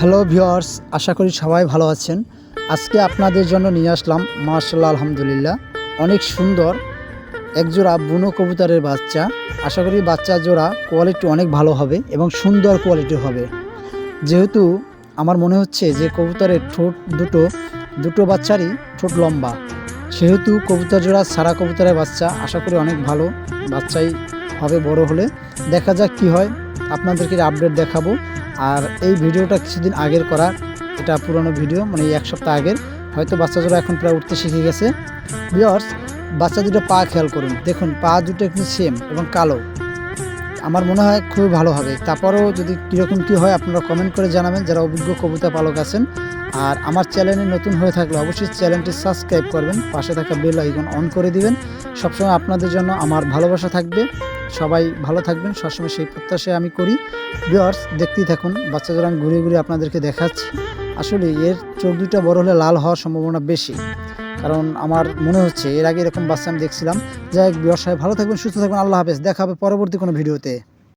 Hello viewers আশা করি সবাই ভালো আছেন। আজকে আপনাদের জন্য নিয়ে আসলাম মার্শাল্লাহ আলহামদুলিল্লাহ, অনেক সুন্দর একজোড়া বুনো কবুতরের বাচ্চা। আশা করি বাচ্চা জোড়া কোয়ালিটি অনেক ভালো হবে এবং সুন্দর কোয়ালিটি হবে। যেহেতু আমার মনে হচ্ছে যে কবুতরের ঠোঁট দুটো দুটো বাচ্চারই ঠোঁট লম্বা। সেহেতু কবুতর জোড়া সারা কবুতরের বাচ্চা, আশা করি অনেক ভালো বাচ্চাই হবে বড় হলে। দেখা যাক কি হয়, আপনাদেরকে আপডেট দেখাবো। আর এই ভিডিওটা কিছুদিন আগের করা, এটা পুরনো ভিডিও মানে এক সপ্তাহ আগের। হয়তো বাচ্চা জোড়া এখন প্রায় উঠতে শিখে গেছে। বিয়ার্স বাচ্চা দুটো পা খেয়াল করুন। দেখুন, পা দুটো একটু সেম এবং কালো। আমার মনে হয় খুবই ভালো হবে। তারপরেও যদি কীরকম কী হয়, আপনারা কমেন্ট করে জানাবেন, যারা অভিজ্ঞ কবিতা পালক আছেন। আর আমার চ্যানেলে নতুন হয়ে থাকলে অবশ্যই চ্যানেলটি সাবস্ক্রাইব করবেন। পাশে থাকা বেল আইকন অন করে দিবেন। সবসময় আপনাদের জন্য আমার ভালোবাসা থাকবে। সবাই ভালো থাকবেন, সবসময় সেই প্রত্যাশায় আমি করি। ভিওয়ার্স দেখতেই থাকুন, বাচ্চাদের আমি ঘুরে ঘুরে আপনাদেরকে দেখাচ্ছি। আসলে এর চোখ দুটো বড় হলে লাল হওয়ার সম্ভাবনা বেশি। কারণ আমার মনে হচ্ছে, এর আগে এরকম বাচ্চা আমি দেখছিলাম। যাই হোক সাহেব ভালো থাকবেন, সুস্থ থাকবেন, আল্লাহ হাফেজ। দেখা হবে পরবর্তী কোনো ভিডিওতে।